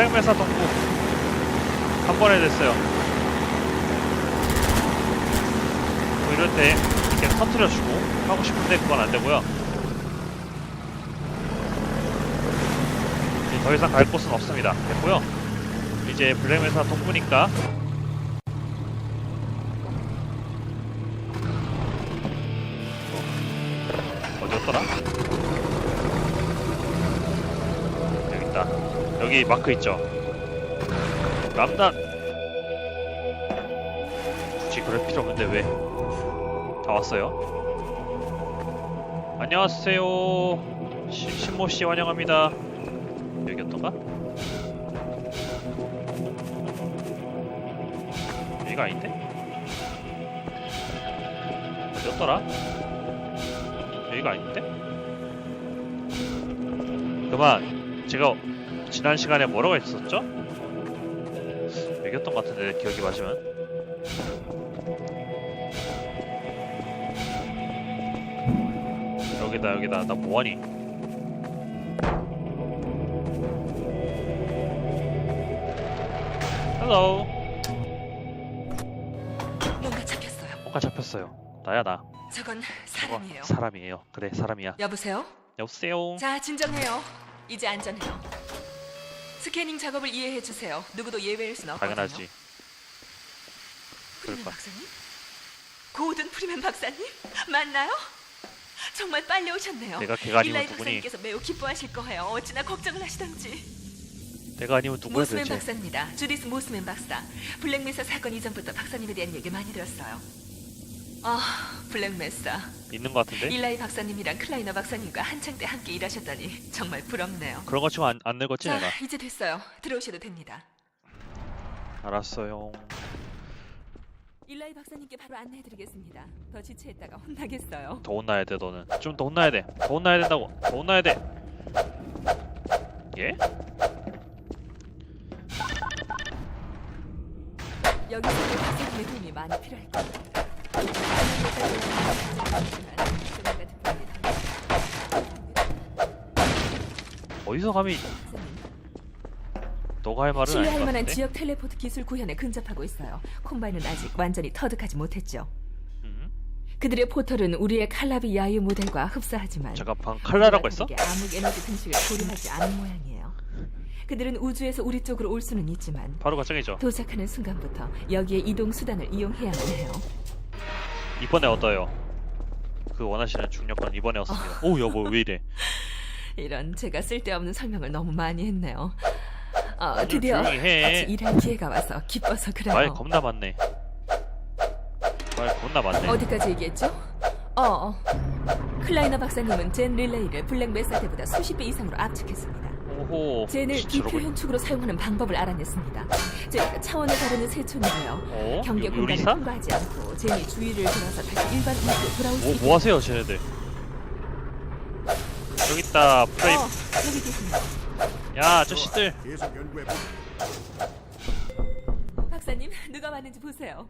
블랙메사 동부 한 번에 됐어요. 뭐 이럴 때 이렇게 터트려주고 하고 싶은데 그건 안 되고요. 더 이상 갈 곳은 없습니다. 됐고요. 이제 블랙메사 동부니까 여기 마크 있죠. 남단. 굳이 그럴 필요 없는데 왜? 다 왔어요. 안녕하세요. 시, 신모 씨 환영합니다. 여기였던가? 여기가 아닌데? 어디였더라? 여기가 아닌데? 그만 제가 지난 시간에 뭐라고 했었죠? 여기였던 것 같은데 기억이 맞으면 여기다 여기다 나 뭐하니 헬로 뭔가 잡혔어요. 뭔가 잡혔어요 나야 나 저건 어, 사람이에요. 사람이에요 그래 사람이야 여보세요? 여보세요 자, 진정해요. 이제 안전해요. 스캐닝 작업을 이해해 주세요. 누구도 예외일 순 없거든요. 당연하지 프리맨 그럴까. 박사님? 고든 프리맨 박사님? 맞나요? 정말 빨리 오셨네요. 내가 걔가 아니면 일라이 누구니 박사님께서 매우 기뻐하실 거예요. 어찌나 걱정을 하시던지. 내가 아니면 누구야 모스맨 도대체 박사입니다. 주디스 모스맨 박사. 블랙메사 사건 이전부터 박사님에 대한 얘기 많이 들었어요. 아, 블랙메사. 있는 것 같은데 일라이 박사님이랑 클라이너 박사님과 한창 때 함께 일하셨다니 정말 부럽네요. 그런 거 치고 안, 안 늙었지 자, 내가 이제 됐어요. 들어오셔도 됩니다. 알았어요 일라이 박사님께 바로 안내해드리겠습니다. 더 지체했다가 혼나겠어요. 더 혼나야 돼 너는 좀 더 혼나야 돼 더 혼나야 된다고 더 혼나야 돼 예? 여기서 박사님의 도움이 많이 필요할 겁니다. 어디서 감히 너가 할 말은 아닌 신뢰할 것 만한 같은데 지역 텔레포트 기술 구현에 근접하고 있어요. 콤바인은 아직 완전히 터득하지 못했죠. 음? 그들의 포털은 우리의 칼라비 야유 모델과 흡사하지만 잠깐 방 칼라라고 했어? 암흑 에너지 등식을 고려하지 않은 모양이에요. 그들은 우주에서 우리 쪽으로 올 수는 있지만 바로 가정이죠 도착하는 순간부터 여기에 이동 수단을 이용해야만 해요. 이번에 얻어요 그 원하시는 중력권 이번에 얻습니다 오 여보 왜 이래 이런 제가 쓸데없는 설명을 너무 많이 했네요. 어, 좀 드디어 조용히 해. 같이 일할 기회가 와서 기뻐서 그래요. 말 겁나 많네 말 겁나 많네 어디까지 얘기했죠? 어, 어. 클라이너 박사님은 젠 릴레이를 블랙 메사대보다 수십 배 이상으로 압축했습니다. 오호 젠을 저러고 현축으로 사용하는 방법을 알아냈습니다. 저희가 차원을 다루는 세촌이고요. 어? 경계 요- 공간을 요리사? 통과하지 않고 젠이 주위를 돌아서 다시 일반 우주로 돌아올 수 뭐, 있게 뭐 하세요 쟤네들 여기 있다 프레임 어, 여기 계십니다. 야 아저씨들 계속 연구해 보 박사님, 누가 왔는지 보세요.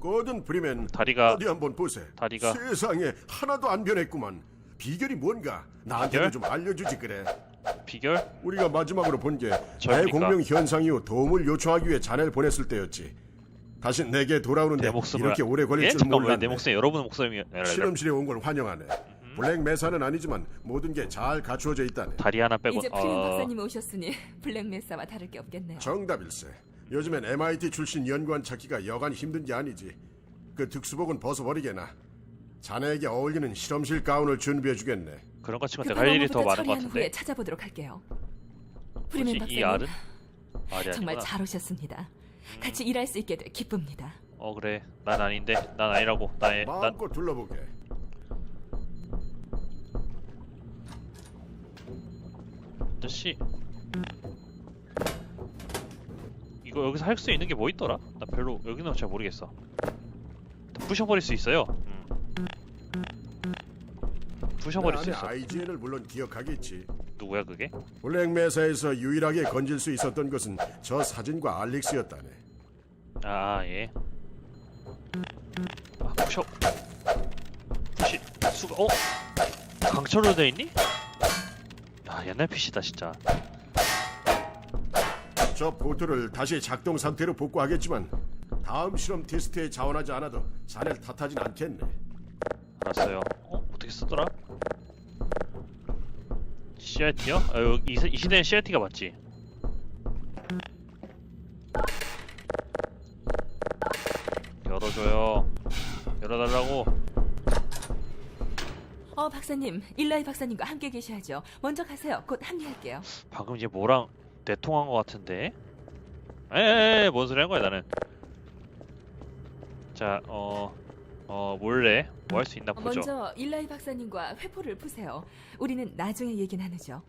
거든 프리맨 다리가 어디 한번 보세. 다리가- 세상에 하나도 안 변했구만. 비결이 뭔가 나한테도 비결? 좀 알려주지 그래. 비결? 우리가 마지막으로 본 게 저입니까? 대공명 현상 이후 도움을 요청하기 위해 자네를 보냈을 때였지. 다시 내게 돌아오는데 내 목숨을 이렇게 오래 걸릴 예? 줄 잠깐만 몰랐네. 내 목숨 여러분 목숨이 실험실에 온 걸 환영하네. 블랙 메사는 아니지만 모든 게 잘 갖추어져 있다네. 다리 하나 빼고 이제 프리맨 어... 박사님 오셨으니 블랙 메사와 다를 게 없겠네요. 정답일세. 요즘엔 MIT 출신 연구원 찾기가 여간 힘든 게 아니지. 그 특수복은 벗어버리게나. 자네에게 어울리는 실험실 가운을 준비해 주겠네. 그런 거 치고 그 내가 할 일이 더 방어부터 많은 것 처리한 후에 같은데 찾아보도록 할게요. 프리맨 뭐지 이 박사님, 알은? 알이 정말 아니구나 잘 오셨습니다. 같이 일할 수 있게 돼 기쁩니다. 어 그래 난 아닌데 난 아니라고 나의 난 마음껏 둘러보게. 아저씨 이거 여기서 할 수 있는 게 뭐 있더라? 나 별로 여기는 잘 모르겠어 다 부셔버릴 수 있어요 음. 부셔버릴 수 안에 있어 IGN을 물론 기억하겠지. 누구야 그게? 블랙 메사에서 유일하게 건질 수 있었던 것은 저 사진과 알릭스였다네. 아 예. 아 부셔 부시 수가 어? 강철로 돼 있니? 야 옛날 PC다 진짜 저 보트를 다시 작동 상태로 복구하겠지만 다음 실험 테스트에 자원하지 않아도 자네를 탓하진 않겠네. 알았어요. 어? 어떻게 쓰더라? CRT요? 아, 여기 이, 세- 이 시대는 CRT가 맞지? 열어줘요. 열어달라고. 어, 박사님, 일라이 박사님과 함께 계셔야죠. 먼저 가세요. 곧 합류할게요. 방금 이제 뭐랑 대통한 것 같은데? 에에에 뭔 소리 한 거야 나는. 자, 어, 어 몰래 뭐 할 수 있나 보죠. 먼저 일라이 박사님과 회포를 푸세요. 우리는 나중에 얘기 나누죠.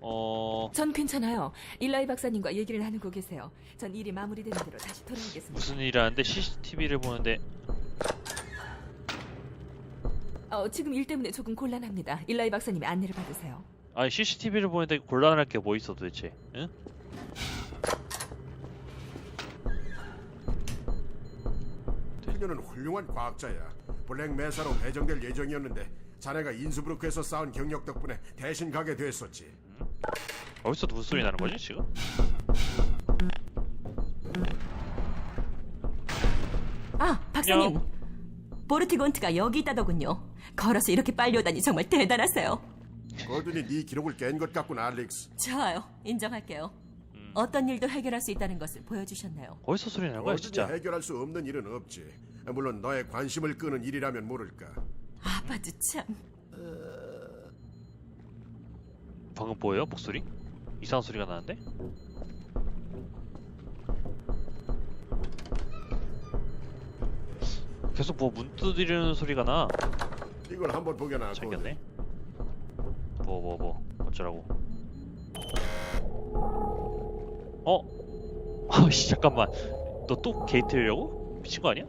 어, 전 괜찮아요. 일라이 박사님과 얘기를 나누고 계세요. 전 일이 마무리되는 대로 다시 돌아오겠습니다. 무슨 일이 하는데 CCTV를 보는데 어, 지금 일 때문에 조금 곤란합니다. 일라이 박사님의 안내를 받으세요. 아니 CCTV를 보는데 곤란할 게 뭐 있어 도대체? 응? 그녀는 훌륭한 과학자야. 블랙 메사로 배정될 예정이었는데 자네가 인수브루크에서 쌓은 경력 덕분에 대신 가게 됐었지. 어디서 무슨 소리 나는 거지 지금? 아, 박사님. 보르티곤트가 여기 있다더군요. 걸어서 이렇게 빨리 오다니 정말 대단하세요. 거든이 네 기록을 깬 것 같군, 알릭스. 좋아요. 인정할게요. 음. 어떤 일도 해결할 수 있다는 것을 보여주셨네요. 어디서 소리 나는 거야 진짜? 해결할 수 없는 일은 없지. 물론 너의 관심을 끄는 일이라면 모를까. 아빠도 참. 방금 뭐예요 목소리? 이상한 소리가 나는데? 계속 뭐 문 두드리는 소리가 나. 이걸 한번 보게나. 잠겼네. 뭐 뭐 뭐 어쩌라고? 어? 아씨 잠깐만. 너 또 게이트려고? 미친 거 아니야?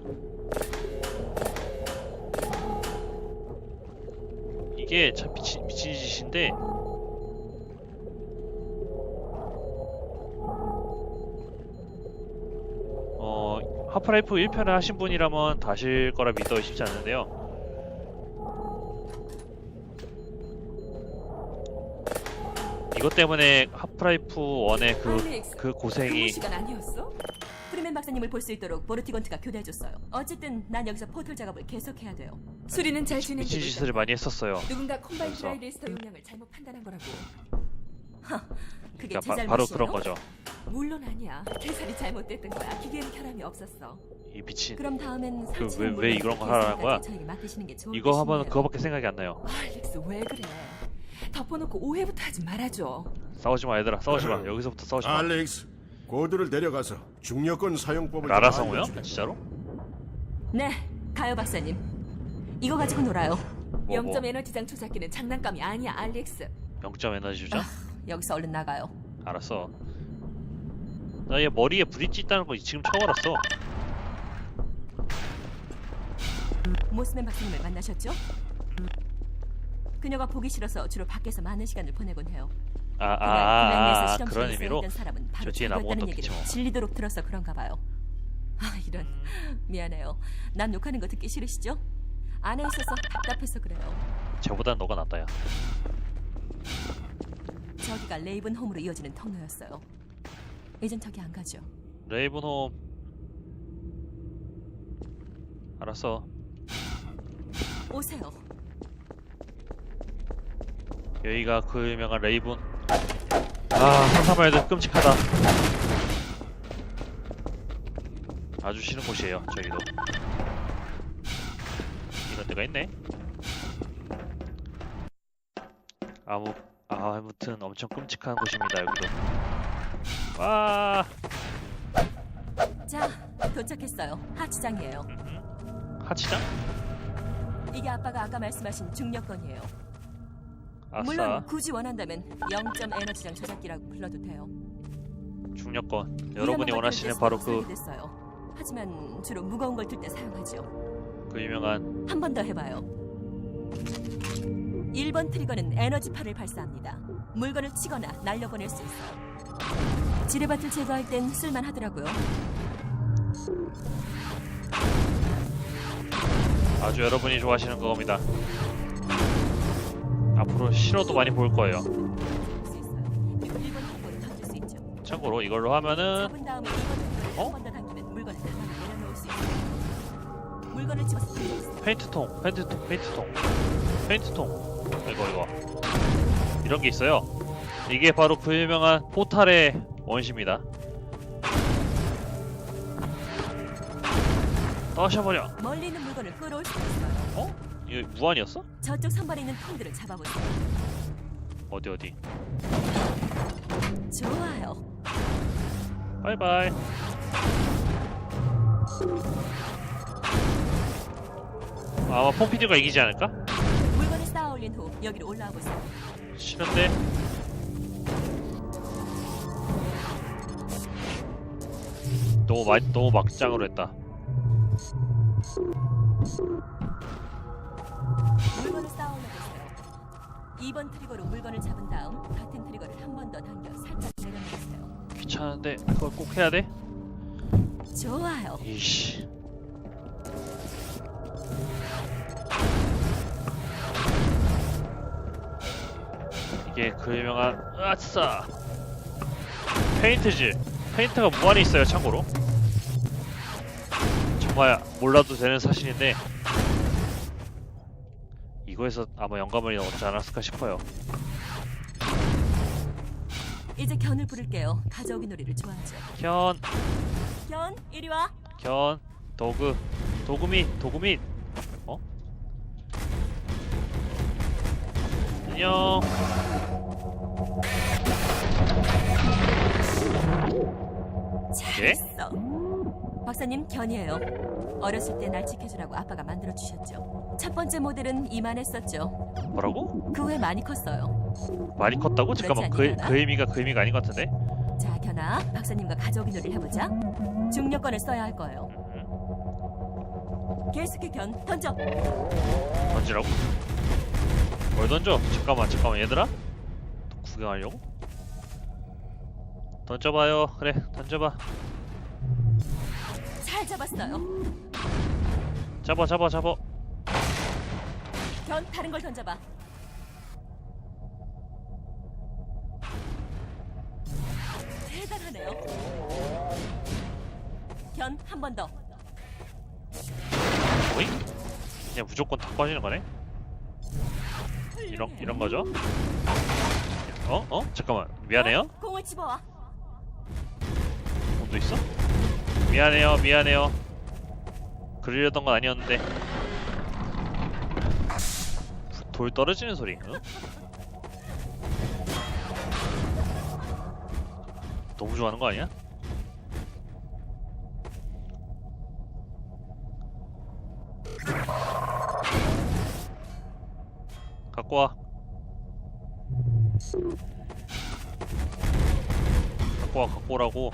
이게 참 미친 미친 짓인데. 어 하프라이프 1편을 하신 분이라면 다실 거라 믿어 싶지 않는데요. 이것 때문에 하프라이프 1의 그, 그 고생이 시간 아니었어? 프리맨 박사님을 볼 수 있도록 보르티곤트가 교대해줬어요. 어쨌든 난 여기서 포털 작업을 계속해야 돼요. 수리는 잘 미친 진행되고 짓을 많이 했었어요. 누군가 콤바인 그래서. 드라이 리스터 용량을 잘못 판단한 거라고. 그게 그러니까 제 바, 잘못이에요? 바로 그런 거죠. 물론 아니야. 계산이 잘못됐던 거야. 기계는 결함이 없었어. 이 미친. 그럼 다음엔 그 상처를 왜- 왜 이런 거 하라는 거야? 저에게 맡기시는 게 좋을 이거 것이네요. 그거밖에 생각이 안 나요. 알렉스 왜 그래? 덮어놓고 오해부터 하지 말아줘. 싸우지 마 얘들아. 싸우지 마. 여기서부터 싸우지 마. 알릭스, 고드를 데려가서 중력권 사용법을 좀 라라성우요? 알려주겠네. 진짜로? 네, 가요 박사님. 이거 가지고 놀아요. 뭐, 뭐. 0점 에너지장 조작기는 장난감이 아니야, 알렉스. 0점 에너지 주자? 여기서 얼른 나가요. 알았어. 나 얘 머리에 브릿지 있다는 거 지금 처음 알았어. 모스맨 박사님을 만나셨죠? 그녀가 보기 싫어서 주로 밖에서 많은 시간을 보내곤 해요. 아, 그날 아, 아, 아, 그런 의미로? 사람은 바로 저 뒤엔 아무것도 저거였다는 얘기를 뭐. 질리도록 들어서 그런가 봐요. 아 이런 미안해요. 난 욕하는 거 듣기 싫으시죠? 안에 있어서 답답해서 그래요. 쟤보단 너가 낫다 야. 저기가 레이븐 홈으로 이어지는 통로였어요. 이젠 저기 안 가죠. 레이븐홈. 알았어. 오세요. 여기가 그 유명한 레이븐. 아, 상상만 해도 끔찍하다. 아주 싫은 곳이에요, 저기도. 이런 데가 있네. 아무, 아, 아무튼 엄청 끔찍한 곳입니다, 여기도. 와, 자, 도착했어요. 하치장이에요. 하치장? 이게 아빠가 아까 말씀하신 중력권이에요. 아싸, 물론 굳이 원한다면 0점 에너지장 조작기라고 불러도 돼요. 중력권. 여러분이 원하시는 바로 때 그, 설계됐어요. 하지만 주로 무거운 걸 들 때 사용하죠. 그 유명한 한 번 더 해봐요. 1번 트리거는 에너지파를 발사합니다. 물건을 치거나 날려보낼 수 있어요. 지뢰밭을 제거할 땐 쓸만하더라고요. 아주 여러분이 좋아하시는 그겁니다. 앞으로 실어도 많이 볼 거예요. 수 있어요. 그리고 1번 트리거를 던질 수 있죠. 참고로 이걸로 하면은 어? 페인트통, 페인트통, 페인트통, 페인트통. 이거 이거 이런 게 있어요. 이게 바로 그 유명한 포탈의 원시입니다. 떠셔버려. 멀리 있는 물건을 끌어올 수 있어요. 어? 이거 무한이었어? 저쪽 선반에 있는 통들을 잡아보세요. 어디 어디? 좋아요. 바이바이. 아마 폼피디가 이기지 않을까? 물건을 쌓아 올린 후 여기로 올라와 보세요. 싫은데. 너무 마, 너무 막장으로 했다. 물건을 쌓아 올려 보세요. 2번 트리거로 물건을 잡은 다음 같은 트리거를 한 번 더 당겨 살짝 내려놓으세요. 귀찮은데 그걸 꼭 해야 돼? 좋아요. 이씨. 이게 그 유명한 아싸 페인트지. 페인트가 무한히 있어요. 참고로. 정말 몰라도 되는 사실인데 이거에서 아마 영감을 얻지 않았을까 싶어요. 이제 견을 부를게요. 가져오기 놀이를 좋아하죠. 견, 견, 이리 와. 견, 도구, 도구미, 도구미. 어? 안녕. 예? 잘했어. 박사님 견이에요. 어렸을 때 날 지켜주라고 아빠가 만들어 주셨죠. 첫 번째 모델은 이만했었죠. 뭐라고? 그 후에 많이 컸어요. 많이 컸다고? 잠깐만 그, 그 의미가 그 의미가 아닌 것 같은데? 자, 견아, 박사님과 가져오기 놀이를 해보자. 중력권을 써야 할 거예요. 음, 계속해 견 던져. 던지라고? 뭘 던져? 잠깐만 잠깐만 얘들아 또 구경하려고? 던져봐요 그래 던져봐 잘 잡았어요. 잡아 잡아 잡아 견 다른 걸 던져봐. 대단하네요. 견 한 번 더. 오잉? 그냥 무조건 다 빠지는 거네? 이런 이런 거죠? 어? 어? 잠깐만 미안해요? 어? 공을 집어와. 돈도 있어? 미안해요 미안해요 그리려던 건 아니었는데 돌 떨어지는 소리 응? 너무 좋아하는 거 아니야? 갖고 와 갖고 와 갖고 오라고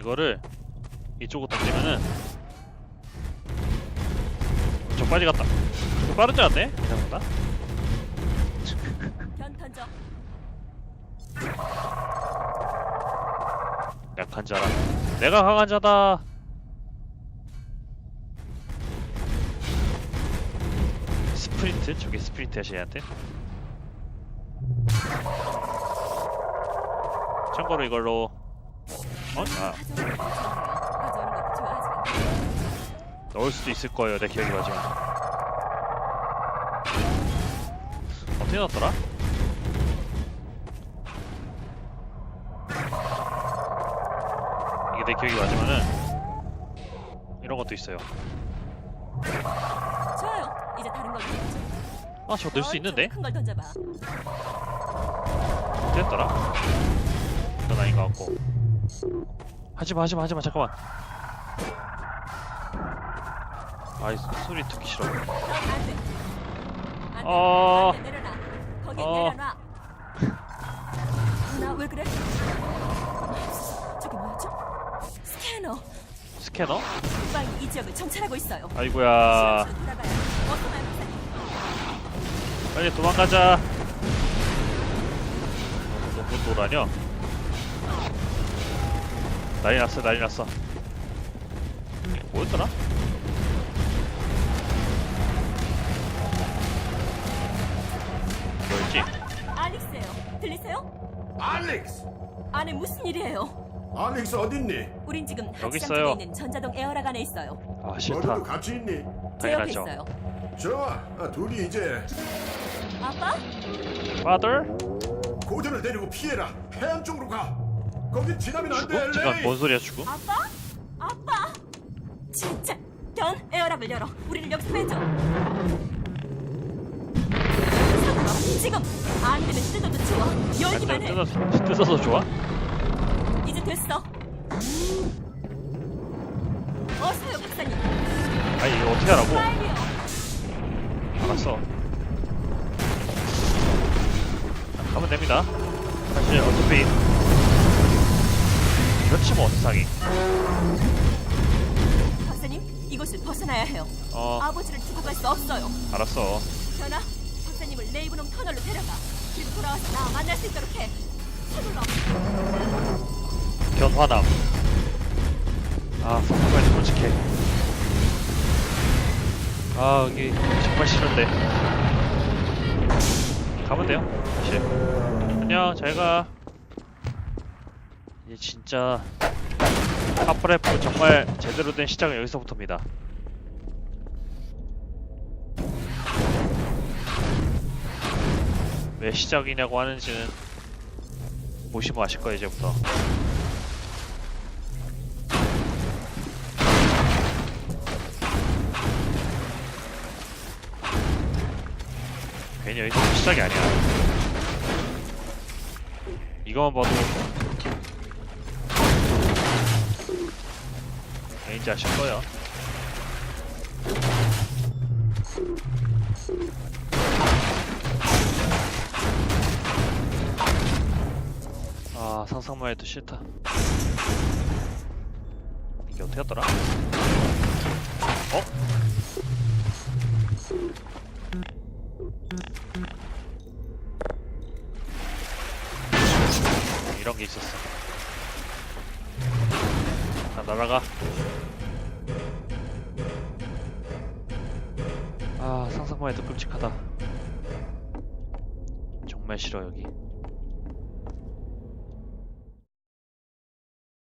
이거를 이쪽으로 던지면은 저 빨리 갔다 좀 빠르지 않네? 생각보다 견 던져. 약한 자라 내가 강한 자다 스프린트? 저게 스프린트야 쟤한테? 참고로 이걸로 어? 아 넣을 수도 있을 거예요 내 기억이 맞으면 어떻게 넣었더라? 이게 내 기억이 맞으면은 이런 것도 있어요 좋아요. 이제 다른 걸 던져. 아저 넣을 수 있는데? 큰걸 던져봐. 어떻게 했더라? 이건 아닌 것 같고 하지마 하지마 하지마 잠깐만 아이 소리 듣기 싫어 돼. 어. 어. 내려놔. 나왜 그래? 저기 뭐였죠? 스캐너. 스캐너? 빨리 이 지역을 정찰하고 있어요. 아이고야 실험실로. 어서 말. 빨리 도망가자 너뭐 노라냐? 난리 났어 난리 났어 뭐였더라? 알렉스! 안에 무슨 일이에요? 알렉스 어딨니? 우린 지금 여기 있어요. 있는 전자동 에어락 안에 있어요. 아 싫다. 너희도 같이 있니? 제 옆에 당연하죠. 있어요. 좋아, 아, 둘이 이제 아빠? Father? 고전을 데리고 피해라. 해안 쪽으로 가. 거기 지나면 안 돼, 죽음? 레이. 뭔 소리야 죽음? 아빠? 아빠? 진짜 견 에어락을 열어. 우리를 여기서 빼줘. 지금 안 되면 뜯어도 좋아. 열기만 해. 뜯어서, 뜯어서 좋아? 이제 됐어. 어서요 박사님. 아니 이거 어떻게 하라고? 빨리요. 알았어. 자, 가면 됩니다. 사실 어차피 그렇지 뭐 세상이. 박사님 이곳을 벗어나야 해요. 어 아버지를 두고 갈 수 없어요. 알았어. 전하, 박사님을 레이브놈 터널로 데려가. 그리고 돌아와서 나 만날 수 있도록 해. 서둘러. 견화남. 아 성공까지 솔직해. 아 여기 정말 싫은데. 가면 돼요. 사실. 안녕 잘 가. 이제 진짜 하프라이프 정말 제대로 된 시작은 여기서부터입니다. 왜 시작이냐고 하는지는 보시면 아실 거예요 이제부터. 괜히 여기서 시작이 아니야. 이거만 봐도 왠지 아실 거예요. 아 상상만 해도 싫다. 이게 어떻게 했더라? 어? 이런 게 있었어. 자, 날아가. 아, 상상만 해도 끔찍하다. 정말 싫어, 여기.